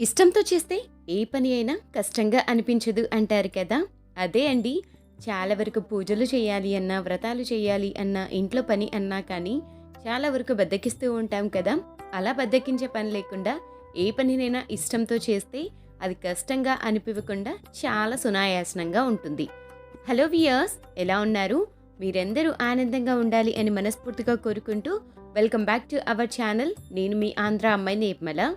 ఇష్టంతో చేస్తే ఏ పని అయినా కష్టంగా అనిపించదు అంటారు కదా. అదే అండి చాలా వరకు పూజలు చేయాలి అన్నా వ్రతాలు చేయాలి అన్నా ఇంట్లో పని అన్నా కానీ చాలా వరకు బద్దకిస్తూ ఉంటాం కదా. అలా బద్దకించే పని లేకుండా ఏ పనినైనా ఇష్టంతో చేస్తే అది కష్టంగా అనిపించకుండా చాలా సునాయాసనంగా ఉంటుంది. హలో వియర్స్ ఎలా ఉన్నారు? మీరందరూ ఆనందంగా ఉండాలి అని మనస్ఫూర్తిగా కోరుకుంటూ welcome back to our channel. నేను మీ ఆంధ్ర అమ్మాయి నేర్మల.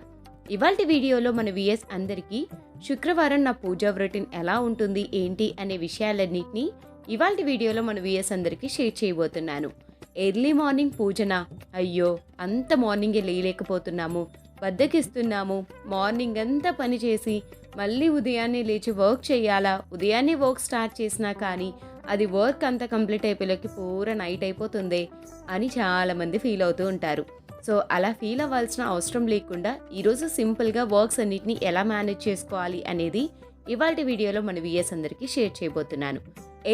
ఇవాల్టి వీడియోలో మన విఎస్ అందరికీ శుక్రవారం నా పూజా రొటీన్ ఎలా ఉంటుంది ఏంటి అనే విషయాలన్నింటినీ ఇవాల్టి వీడియోలో మన విఎస్ అందరికీ షేర్ చేయబోతున్నాను. ఎర్లీ మార్నింగ్ పూజన? అయ్యో అంత మార్నింగే లేయలేకపోతున్నాము. బద్దకిస్తున్నాము. మార్నింగ్ అంతా పని చేసి మళ్ళీ ఉదయాన్నే లేచి వర్క్ చేయాలా? ఉదయాన్నే వర్క్ స్టార్ట్ చేసినా కానీ అది వర్క్ అంతా కంప్లీట్ అయిపోయేలోకి పూర నైట్ అయిపోతుంది అని చాలామంది ఫీల్ అవుతూ ఉంటారు. సో అలా ఫీల్ అవ్వాల్సిన అవసరం లేకుండా ఈరోజు సింపుల్గా వర్క్స్ అన్నిటిని ఎలా మేనేజ్ చేసుకోవాలి అనేది ఇవాళ వీడియోలో మన విఎస్ అందరికీ షేర్ చేయబోతున్నాను.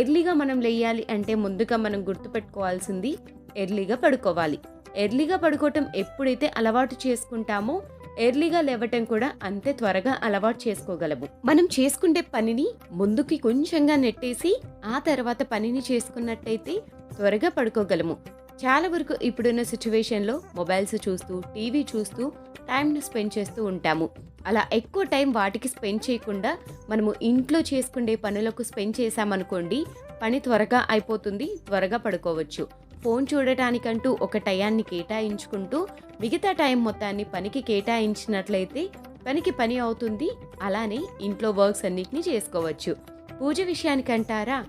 ఎర్లీగా మనం లేయాలి అంటే ముందుగా మనం గుర్తుపెట్టుకోవాల్సింది ఎర్లీగా పడుకోవాలి. ఎర్లీగా పడుకోవటం ఎప్పుడైతే అలవాటు చేసుకుంటామో ఎర్లీగా లేవటం కూడా అంతే త్వరగా అలవాటు చేసుకోగలము మనం చేసుకునే పనిని ముందుకి కొంచెంగా నెట్టేసి ఆ తర్వాత పనిని చేసుకున్నట్టయితే త్వరగా పడుకోగలము. చాలా వరకు ఇప్పుడున్న సిచ్యువేషన్లో మొబైల్స్ చూస్తూ టీవీ చూస్తూ టైంను స్పెండ్ చేస్తూ ఉంటాము. అలా ఎక్కువ టైం వాటికి స్పెండ్ చేయకుండా మనము ఇంట్లో చేసుకునే పనులకు స్పెండ్ చేశామనుకోండి పని త్వరగా అయిపోతుంది త్వరగా పడుకోవచ్చు. ఫోన్ చూడటానికంటూ ఒక టయాన్ని కేటాయించుకుంటూ మిగతా టైం మొత్తాన్ని పనికి కేటాయించినట్లయితే పనికి పని అవుతుంది. అలానే ఇంట్లో వర్క్స్ అన్నిటినీ చేసుకోవచ్చు. పూజ విషయానికంటారా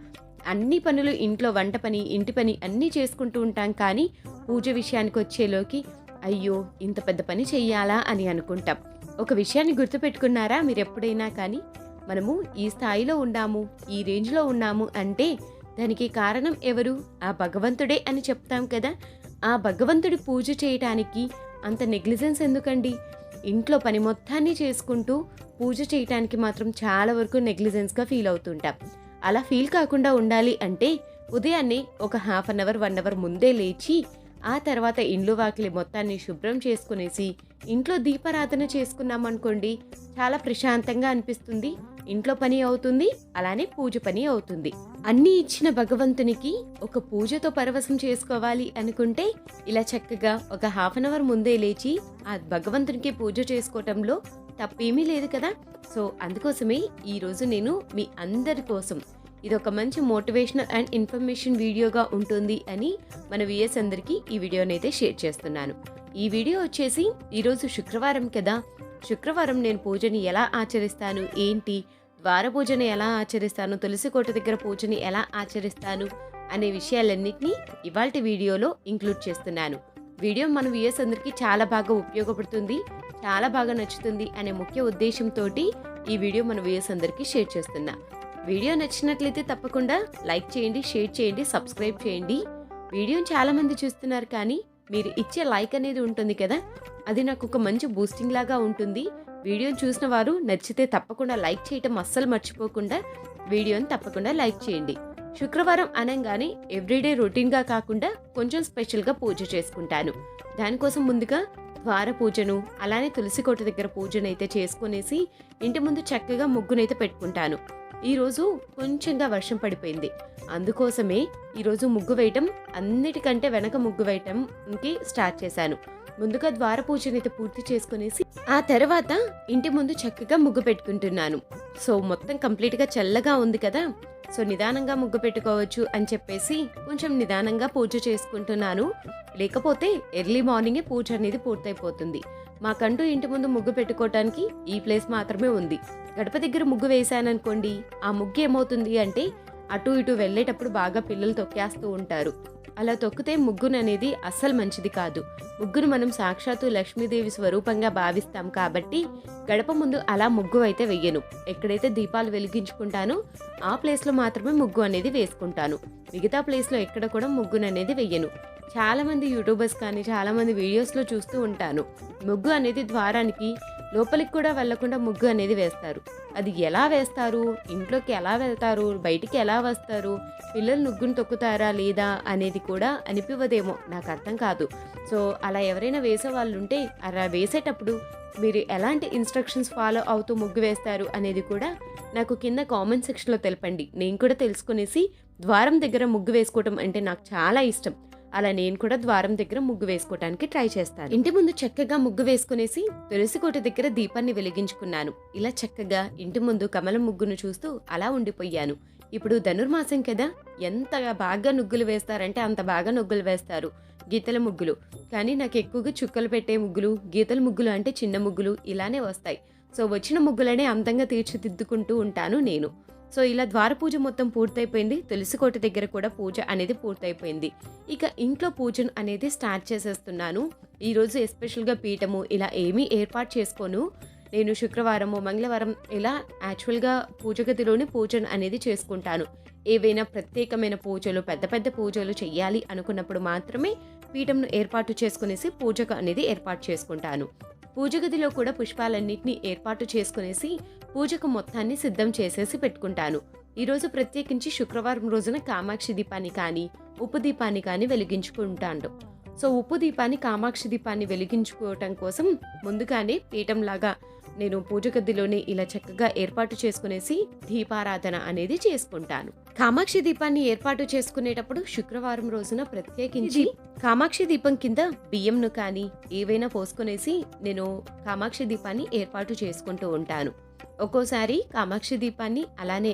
అన్ని పనులు ఇంట్లో వంట పని ఇంటి పని అన్నీ చేసుకుంటూ ఉంటాం కానీ పూజ విషయానికి వచ్చేలోకి అయ్యో ఇంత పెద్ద పని చెయ్యాలా అని అనుకుంటాం. ఒక విషయాన్ని గుర్తుపెట్టుకున్నారా మీరు ఎప్పుడైనా కానీ? మనము ఈ స్థాయిలో ఉన్నాము ఈ రేంజ్లో ఉన్నాము అంటే దానికి కారణం ఎవరు? ఆ భగవంతుడే అని చెప్తాం కదా. ఆ భగవంతుడి పూజ చేయటానికి అంత నెగ్లిజెన్స్ ఎందుకండి? ఇంట్లో పని మొత్తాన్ని చేసుకుంటూ పూజ చేయటానికి మాత్రం చాలా వరకు నెగ్లిజెన్స్గా ఫీల్ అవుతుంటాం. అలా ఫీల్ కాకుండా ఉండాలి అంటే ఉదయాన్నే ఒక half an hour one hour ముందే లేచి ఆ తర్వాత ఇండ్లు వాకిలి మొత్తాన్ని శుభ్రం చేసుకునేసి ఇంట్లో దీపారాధన చేసుకున్నామనుకోండి చాలా ప్రశాంతంగా అనిపిస్తుంది. ఇంట్లో పని అవుతుంది అలానే పూజ పని అవుతుంది. అన్ని ఇచ్చిన భగవంతునికి ఒక పూజతో పరవశం చేసుకోవాలి అనుకుంటే ఇలా చక్కగా ఒక హాఫ్ అన్ అవర్ ముందే లేచి ఆ భగవంతునికి పూజ చేసుకోవటంలో తప్పేమీ లేదు కదా. సో అందుకోసమే ఈరోజు నేను మీ అందరి కోసం ఇది ఒక మంచి మోటివేషనల్ అండ్ ఇన్ఫర్మేషన్ వీడియోగా ఉంటుంది అని మన విఎస్ అందరికీ ఈ వీడియోనైతే షేర్ చేస్తున్నాను. ఈ వీడియో వచ్చేసి ఈరోజు శుక్రవారం కదా. శుక్రవారం నేను పూజని ఎలా ఆచరిస్తాను? ఏంటి? ద్వారపూజను ఎలా ఆచరిస్తాను? తులసి కోట దగ్గర పూజని ఎలా ఆచరిస్తాను? అనే విషయాలన్నింటినీ ఇవాళ వీడియోలో ఇంక్లూడ్ చేస్తున్నాను. వీడియో మన వ్యూయర్స్ అందరికీ చాలా బాగా ఉపయోగపడుతుంది చాలా బాగా నచ్చుతుంది అనే ముఖ్య ఉద్దేశంతో ఈ వీడియో మన వ్యూయర్స్ అందరికీ షేర్ చేస్తున్నా. వీడియో నచ్చినట్లయితే తప్పకుండా లైక్ చేయండి షేర్ చేయండి సబ్స్క్రైబ్ చేయండి. వీడియోని చాలామంది చూస్తున్నారు కానీ మీరు ఇచ్చే లైక్ అనేది ఉంటుంది కదా అది నాకు ఒక మంచి బూస్టింగ్ లాగా ఉంటుంది. వీడియోని చూసిన వారు నచ్చితే తప్పకుండా లైక్ చేయటం అస్సలు మర్చిపోకుండా వీడియోని తప్పకుండా లైక్ చేయండి. శుక్రవారం అనగానే ఎవ్రీడే రొటీన్గా కాకుండా కొంచెం స్పెషల్గా పూజ చేసుకుంటాను. దానికోసం ముందుగా ద్వార పూజను అలానే తులసి కోట దగ్గర పూజను అయితే చేసుకునేసి ఇంటి ముందు చక్కగా ముగ్గునైతే పెట్టుకుంటాను. ఈరోజు కొంచెంగా వర్షం పడిపోయింది. అందుకోసమే ఈరోజు ముగ్గు వేయటం అన్నిటికంటే వెనక ముగ్గు వేయటంకి స్టార్ట్ చేశాను. ముందుగా ద్వార పూజనైతే పూర్తి చేసుకునేసి ఆ తర్వాత ఇంటి ముందు చక్కగా ముగ్గు పెట్టుకుంటున్నాను. సో మొత్తం కంప్లీట్గా చల్లగా ఉంది కదా సో నిదానంగా ముగ్గు పెట్టుకోవచ్చు అని చెప్పేసి కొంచెం నిదానంగా పూజ చేసుకుంటున్నాను. లేకపోతే ఎర్లీ మార్నింగే పూజ అనేది పూర్తయిపోతుంది. మాకంటూ ఇంటి ముందు ముగ్గు పెట్టుకోవటానికి ఈ ప్లేస్ మాత్రమే ఉంది. గడప దగ్గర ముగ్గు వేశాననుకోండి ఆ ముగ్గు ఏమవుతుంది అంటే అటు ఇటు వెళ్ళేటప్పుడు బాగా పిల్లలు తొక్కేస్తూ ఉంటారు. అలా తొక్కితే ముగ్గును అనేది అస్సలు మంచిది కాదు. ముగ్గును మనం సాక్షాత్తు లక్ష్మీదేవి స్వరూపంగా భావిస్తాం కాబట్టి గడప ముందు అలా ముగ్గు అయితే వెయ్యను. ఎక్కడైతే దీపాలు వెలిగించుకుంటానో ఆ ప్లేస్లో మాత్రమే ముగ్గు అనేది వేసుకుంటాను. మిగతా ప్లేస్లో ఎక్కడ కూడా ముగ్గును అనేది వెయ్యను. చాలామంది యూట్యూబర్స్ కానీ చాలామంది వీడియోస్లో చూస్తూ ఉంటాను. ముగ్గు అనేది ద్వారానికి లోపలికి కూడా వెళ్ళకుండా ముగ్గు అనేది వేస్తారు. అది ఎలా వేస్తారు? ఇంట్లోకి ఎలా వెళ్తారు? బయటికి ఎలా వస్తారు? పిల్లలు ముగ్గును తొక్కుతారా లేదా అనేది కూడా అనిపివ్వదేమో. నాకు అర్థం కాదు. సో అలా ఎవరైనా వేసే వాళ్ళు ఉంటే అలా వేసేటప్పుడు మీరు ఎలాంటి ఇన్‌స్ట్రక్షన్స్ ఫాలో అవుతూ ముగ్గు వేస్తారు అనేది కూడా నాకు కింద కామెంట్ సెక్షన్‌లో తెలపండి. నేను కూడా తెలుసుకునేసి ద్వారం దగ్గర ముగ్గు వేసుకోవటం అంటే నాకు చాలా ఇష్టం. అలా నేను కూడా ద్వారం దగ్గర ముగ్గు వేసుకోవటానికి ట్రై చేస్తాను. ఇంటి ముందు చక్కగా ముగ్గు వేసుకునేసి తులసి కోట దగ్గర దీపాన్ని వెలిగించుకున్నాను. ఇలా చక్కగా ఇంటి ముందు కమలం ముగ్గును చూస్తూ అలా ఉండిపోయాను. ఇప్పుడు ధనుర్మాసం కదా! ఎంత బాగా ముగ్గులు వేస్తారంటే అంత బాగా ముగ్గులు వేస్తారు. గీతల ముగ్గులు. కానీ నాకు ఎక్కువగా చుక్కలు పెట్టే ముగ్గులు, గీతల ముగ్గులు అంటే చిన్న ముగ్గులు ఇలానే వస్తాయి. సో వచ్చిన ముగ్గులనే అందంగా తీర్చిదిద్దుకుంటూ ఉంటాను నేను. సో ఇలా ద్వార పూజ మొత్తం పూర్తయిపోయింది. తులసి కోట దగ్గర కూడా పూజ అనేది పూర్తయిపోయింది. ఇక ఇంట్లో పూజను అనేది స్టార్ట్ చేసేస్తున్నాను. ఈరోజు ఎస్పెషల్‌గా పీఠము ఇలా ఏమీ ఏర్పాటు చేసుకోను. నేను శుక్రవారము, మంగళవారం ఇలా యాక్చువల్‌గా పూజ గదిలోనే పూజను అనేది చేసుకుంటాను. ఏవైనా ప్రత్యేకమైన పూజలు, పెద్ద పెద్ద పూజలు చేయాలి అనుకున్నప్పుడు మాత్రమే పీఠంను ఏర్పాటు చేసుకునేసి పూజకు అనేది ఏర్పాటు చేసుకుంటాను. పూజ గదిలో కూడా పుష్పాలన్నిటిని ఏర్పాటు చేసుకునేసి పూజకు మొత్తాన్ని సిద్ధం చేసేసి పెట్టుకుంటాను. ఈరోజు ప్రత్యేకించి శుక్రవారం రోజున కామాక్షి దీపాన్ని కానీ, ఉప్పు దీపాన్ని కానీ వెలిగించుకుంటాను. సో ఉప్పు దీపాన్ని, కామాక్షి దీపాన్ని వెలిగించుకోవటం కోసం ముందుగానే పీఠంలాగా నేను పూజ గదిలోనే ఇలా చక్కగా ఏర్పాటు చేసుకునేసి దీపారాధన అనేది చేసుకుంటాను. కామాక్షి దీపాన్ని ఏర్పాటు చేసుకునేటప్పుడు శుక్రవారం రోజున ప్రత్యేకించి కామాక్షి దీపం కింద బియ్యంను కానీ ఏవైనా పోసుకునేసి నేను కామాక్షి దీపాన్ని ఏర్పాటు చేసుకుంటూ ఉంటాను. ఒక్కోసారి కామాక్షి దీపాన్ని అలానే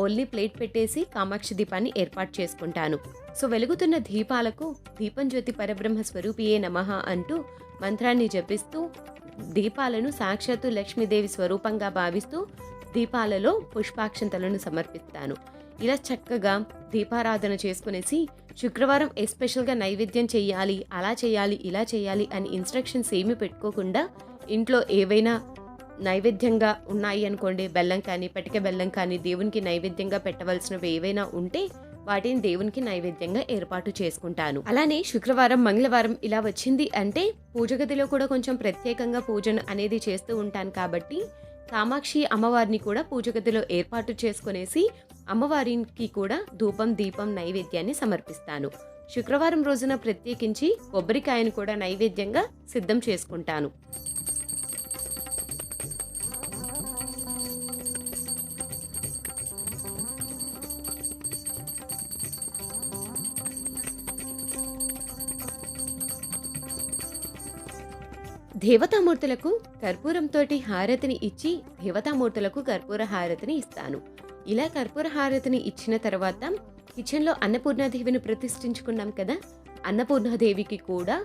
ఓన్లీ ప్లేట్ పెట్టేసి కామాక్షి దీపాన్ని ఏర్పాటు చేసుకుంటాను. సో వెలుగుతున్న దీపాలకు దీపం జ్యోతి పరబ్రహ్మ స్వరూపియే నమః అంటూ మంత్రాన్ని జపిస్తూ దీపాలను సాక్షాత్తు లక్ష్మీదేవి స్వరూపంగా భావిస్తూ దీపాలలో పుష్పాక్షంతలను సమర్పిస్తాను. ఇలా చక్కగా దీపారాధన చేసుకునేసి శుక్రవారం ఎస్పెషల్‌గా నైవేద్యం చేయాలి అలా చేయాలి, ఇలా చేయాలి అని ఇన్‌స్ట్రక్షన్స్ ఏమీ పెట్టుకోకుండా ఇంట్లో ఏవైనా నైవేద్యంగా ఉన్నాయి అనుకోండి బెల్లం కానీ, పటిక బెల్లం కానీ దేవునికి నైవేద్యంగా పెట్టవలసినవి ఏవైనా ఉంటే వాటిని దేవునికి నైవేద్యంగా ఏర్పాటు చేసుకుంటాను. అలానే శుక్రవారం, మంగళవారం ఇలా వచ్చింది అంటే పూజ గదిలో కూడా కొంచెం ప్రత్యేకంగా పూజను అనేది చేస్తూ ఉంటాను కాబట్టి కామాక్షి అమ్మవారిని కూడా పూజ గదిలో ఏర్పాటు చేసుకునేసి అమ్మవారికి కూడా ధూపం, దీపం, నైవేద్యాన్ని సమర్పిస్తాను. శుక్రవారం రోజున ప్రత్యేకించి కొబ్బరికాయను కూడా నైవేద్యంగా సిద్ధం చేసుకుంటాను. దేవతామూర్తులకు కర్పూరంతోటి హారతిని ఇచ్చి దేవతామూర్తులకు కర్పూర హారతిని ఇస్తాను. ఇలా కర్పూర హారతిని ఇచ్చిన తర్వాత కిచెన్‌లో అన్నపూర్ణాదేవిని ప్రతిష్ఠించుకున్నాం కదా! అన్నపూర్ణాదేవికి కూడా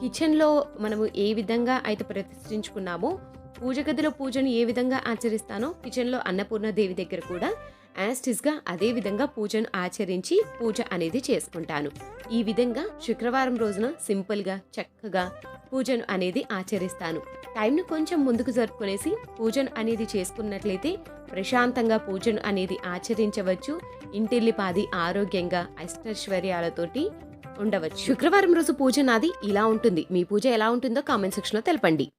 కిచెన్‌లో మనము ఏ విధంగా అయితే ప్రతిష్ఠించుకున్నామో పూజ గదిలో పూజను ఏ విధంగా ఆచరిస్తానో కిచెన్‌లో అన్నపూర్ణాదేవి దగ్గర కూడా యాస్టిస్గా అదే విధంగా పూజను ఆచరించి పూజ అనేది చేసుకుంటాను. ఈ విధంగా శుక్రవారం రోజున సింపుల్‌గా, చక్కగా పూజను అనేది ఆచరిస్తాను. టైంను కొంచెం ముందుకు జరుపుకునేసి పూజను అనేది చేసుకున్నట్లయితే ప్రశాంతంగా పూజను అనేది ఆచరించవచ్చు. ఇంటిల్లిపాది ఆరోగ్యంగా, ఐశ్వర్యాలతోటి ఉండవచ్చు. శుక్రవారం రోజు పూజ నాది ఇలా ఉంటుంది. మీ పూజ ఎలా ఉంటుందో కామెంట్ సెక్షన్‌లో తెలపండి.